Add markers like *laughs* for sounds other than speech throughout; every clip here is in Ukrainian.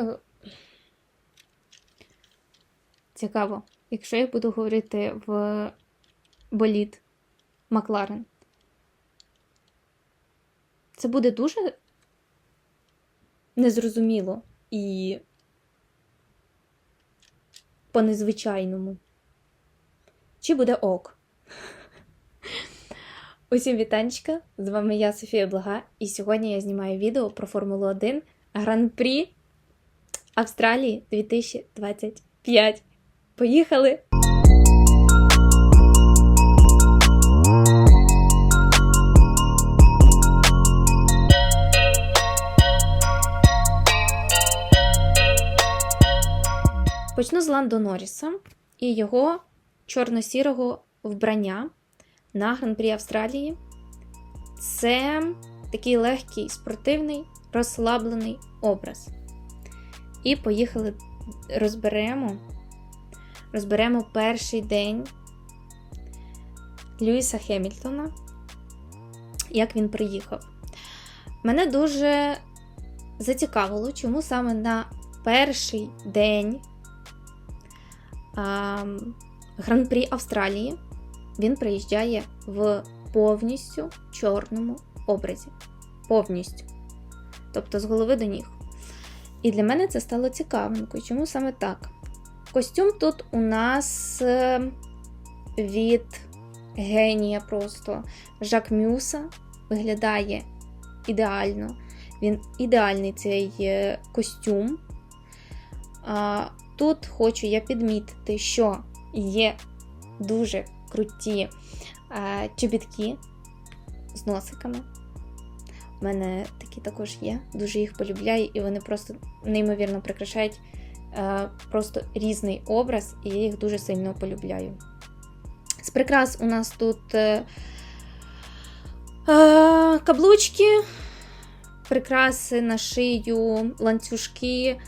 Е, Цікаво, якщо я буду говорити в боліт Макларен, це буде дуже незрозуміло і по-незвичайному. Чи буде ок? *laughs* Усім вітанчика! З вами я, Софія Блага, і сьогодні я знімаю відео про Формулу 1 Гран-прі Австралії 2025. Поїхали! Почну з Ландо Норріса і його чорно-сірого вбрання на Гран-прі Австралії. Це такий легкий, спортивний, розслаблений образ. І поїхали розберемо. Розберемо перший день Льюіса Хемільтона, як він приїхав. Мене дуже зацікавило, чому саме на перший день Гран-прі Австралії він приїжджає в повністю чорному образі. Повністю. Тобто з голови до ніг. І для мене це стало цікавинкою. Чому саме так? Костюм тут у нас е, від генія просто Жак Мюса виглядає ідеально. Він ідеальний цей е, костюм. Тут хочу я підмітити, що є дуже круті чобітки з носиками. У мене такі також є, дуже їх полюбляю, і вони просто неймовірно прикрашають а, просто різний образ, і я їх дуже сильно полюбляю. З прикрас у нас тут а, а, каблучки, прикраси на шию, ланцюжки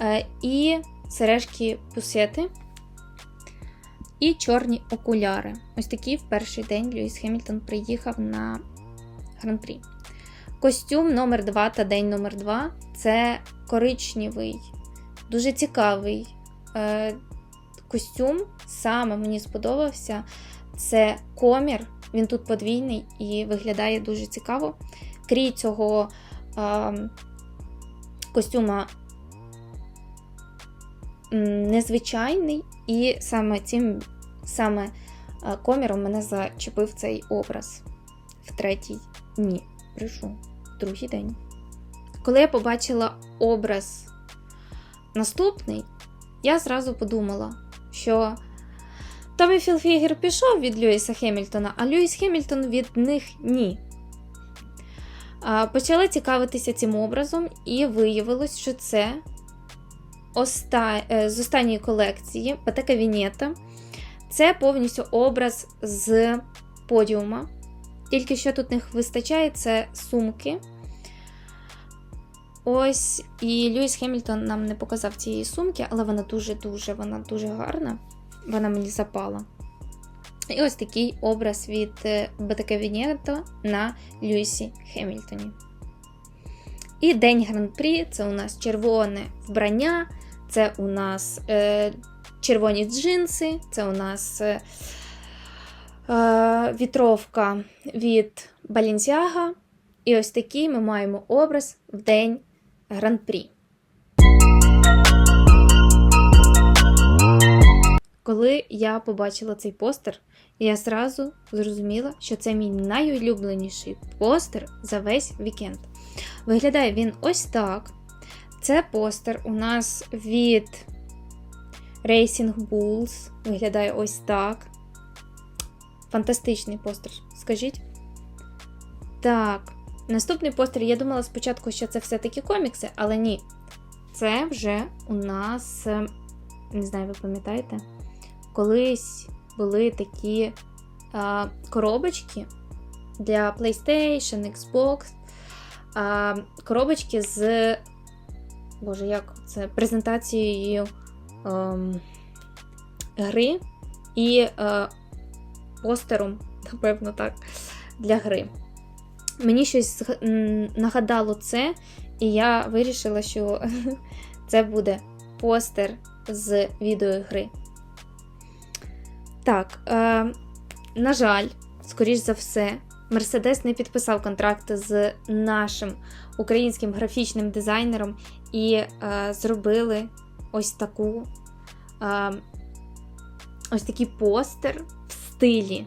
а, і сережки пусети і чорні окуляри. Ось такий в перший день Льюіс Хемільтон приїхав на гран-прі. Костюм номер 2 та день номер 2 це коричневий, дуже цікавий е, костюм. Саме мені сподобався. Це комір, він тут подвійний і виглядає дуже цікаво. Крій цього е, костюма незвичайний, і саме цим саме коміром мене зачепив цей образ в третій дні. Прийшов другий день. Коли я побачила образ наступний, я зразу подумала, що Томі Філфігер пішов від Льюіса Хемільтона, а Льюіс Хемільтон від них ні. Почала цікавитися цим образом, і виявилось, що це оста... Е, з останньої колекції Патека Вінєта. Це повністю образ з подіума. Тільки що тут них вистачає, це сумки. Ось, і Льюіс Хемільтон нам не показав цієї сумки, але вона дуже-дуже вона дуже гарна. Вона мені запала. І ось такий образ від БТК Вінєто на Льюісі Хемільтоні. І День Гран-прі це у нас червоне вбрання, це у нас е, червоні джинси, це у нас е, е, вітровка від Balenciaga. І ось такий ми маємо образ в день гран-прі. Коли я побачила цей постер, я зразу зрозуміла, що це мій найулюбленіший постер за весь вікенд. Виглядає він ось так. Це постер у нас від Racing Bulls. Виглядає ось так. Фантастичний постер, скажіть. Так, наступний постер, я думала спочатку, що це все-таки комікси, але ні. Це вже у нас, е, не знаю, ви пам'ятаєте, колись були такі а, коробочки для PlayStation, Xbox. А, Коробочки з Боже, як це презентацією ем, гри і е, постером, напевно, так, для гри. Мені щось нагадало це, І я вирішила, що *laughs* це буде постер з відеоігри. Так, е, на жаль, скоріш за все, Мерседес не підписав контракт з нашим українським графічним дизайнером і е, зробили ось таку е, ось такий постер стилі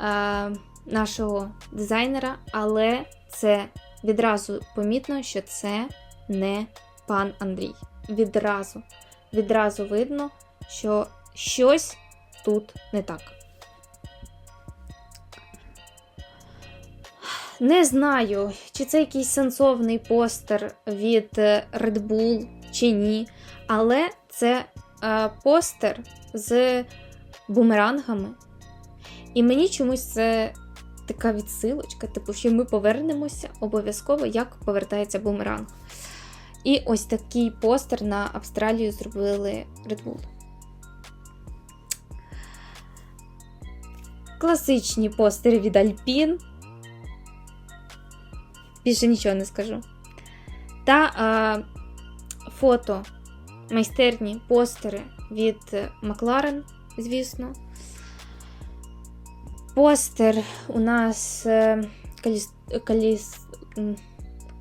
е, нашого дизайнера, але це відразу помітно, що це не пан Андрій. Відразу, відразу видно, що щось тут не так. Не знаю, чи це якийсь сенсовний постер від Red Bull чи ні, але це е, постер з бумерангами. І мені чомусь це така відсилочка, типу, що ми повернемося обов'язково, як повертається бумеранг. І ось такий постер на Австралію зробили Red Bull. Класичні постери від Alpine. Більше нічого не скажу. Та а, фото майстерні постери від Макларен, звісно. Постер у нас е, каліс, каліс,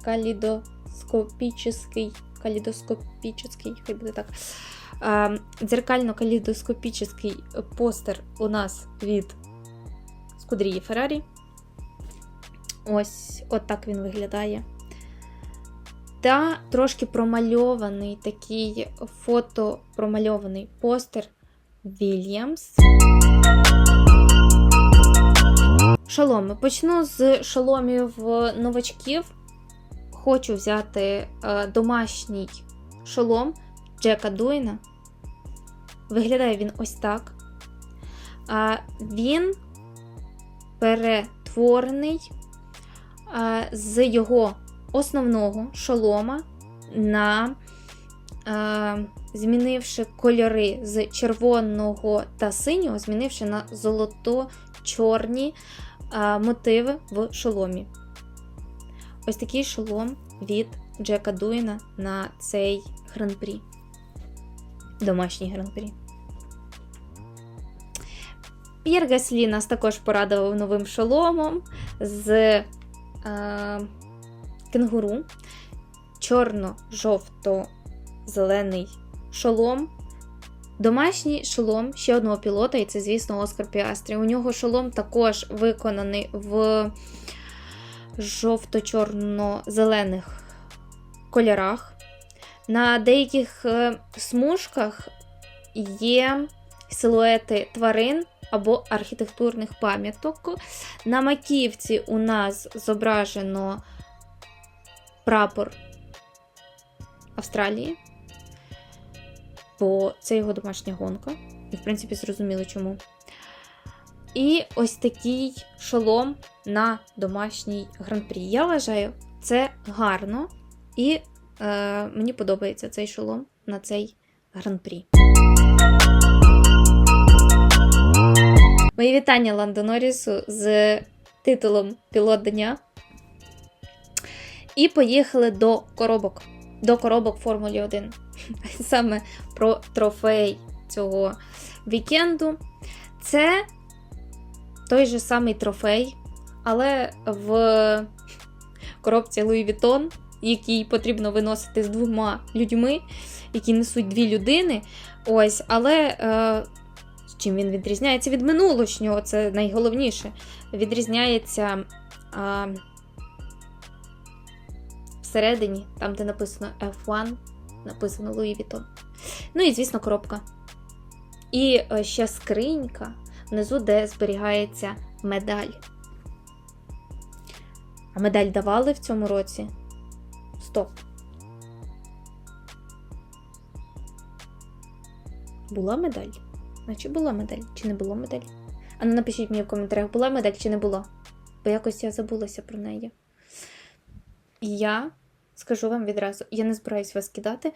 калідоскопічний, калідоскопічний, хай буде так. Дзеркально-калідоскопічний постер у нас від Скудрії Феррарі. Ось от так він виглядає. Та трошки промальований такий фото промальований постер Williams. Шоломи. Почну з шоломів новачків. Хочу взяти е, домашній шолом Джека Дуйна. Виглядає він ось так. А, Він перетворений а, з його основного шолома на змінивши кольори з червоного та синього, змінивши на золото-чорні а, мотиви в шоломі. Ось такий шолом від Джека Дуїна на цей гран-прі. Домашній гран-прі. П'єр Гаслі нас також порадував новим шоломом з е, кенгуру. Чорно-жовто-зелений шолом. Домашній шолом ще одного пілота, і це, звісно, Оскар Піастрі. У нього шолом також виконаний в жовто-чорно-зелених кольорах. На деяких е, смужках є силуети тварин або архітектурних пам'яток. На маківці у нас зображено прапор Австралії, бо це його домашня гонка. І, в принципі, зрозуміло чому. І ось такий шолом на домашній гран-прі. Я вважаю, це гарно, і е, мені подобається цей шолом на цей гран-прі. Мої вітання Ландо Норрісу з титулом Пілот дня. І поїхали до коробок. До коробок Формулі 1. *laughs* Саме про трофей цього вікенду. Це той же самий трофей, але в коробці Louis Vuitton, який потрібно виносити з двома людьми, які несуть дві людини. Ось, але. Е, Чим він відрізняється від минулошнього, це найголовніше. Відрізняється а, всередині, там, де написано F1, написано Louis Vuitton. Ну і, звісно, коробка. І е, ще скринька внизу, де зберігається медаль. А медаль давали в цьому році? Стоп. Була медаль? Наче була медаль, чи не було медаль? А ну напишіть мені в коментарях, була медаль чи не було. Бо якось я забулася про неї. І я скажу вам відразу: я не збираюсь вас кидати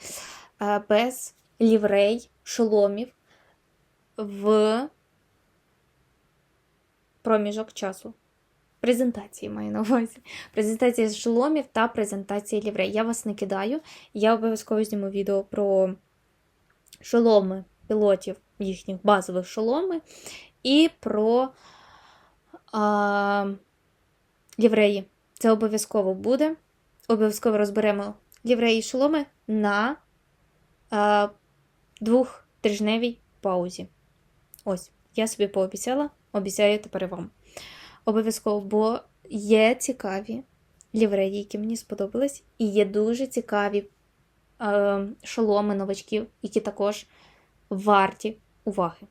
без ліврей, шоломів в проміжок часу. презентації маю на увазі. Презентація з шоломів та презентація ліврей. Я вас не кидаю. Я обов'язково зніму відео про шоломи пілотів, їхніх базових шоломи, і про а, лівреї. Це обов'язково буде. Обов'язково розберемо лівреї і шоломи на а, двохтижневій паузі. Ось, я собі пообіцяла, обіцяю тепер вам. Обов'язково, бо є цікаві лівреї, які мені сподобались, і є дуже цікаві е, шоломи новачків, які також варті уваги.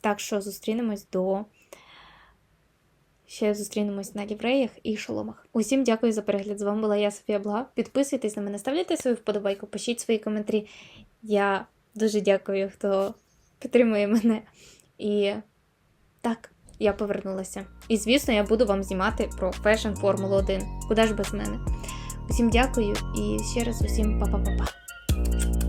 Так що зустрінемось до. Ще зустрінемось на лівреях і шоломах. Усім дякую за перегляд. З вами була я, Софія Блага. Підписуйтесь на мене, ставляйте свою вподобайку, пишіть свої коментарі. Я дуже дякую, хто підтримує мене. І так, я повернулася. І, звісно, я буду вам знімати про фешн Формулу 1. Куди ж без мене? Усім дякую і ще раз усім па-па-па-па.